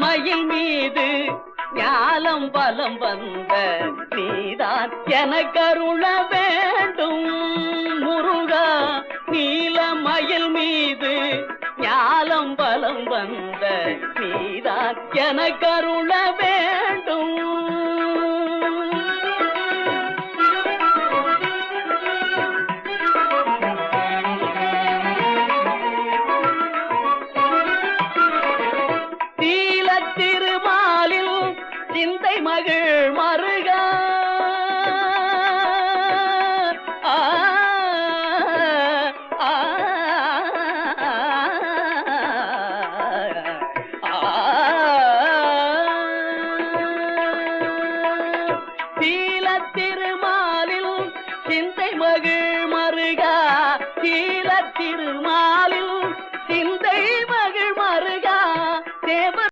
மயில் மீது ஞாலம் பலம் வந்த நீதான் என எனக்கருள வேண்டும். முருகா நீல மயில் மீது ஞாலம் பலம் வந்த நீதான் என எனக்கருள வேண்டும் திருமாலில் சிந்தை மகள் மருக திருமாலில் சிந்தை மகள் மருகா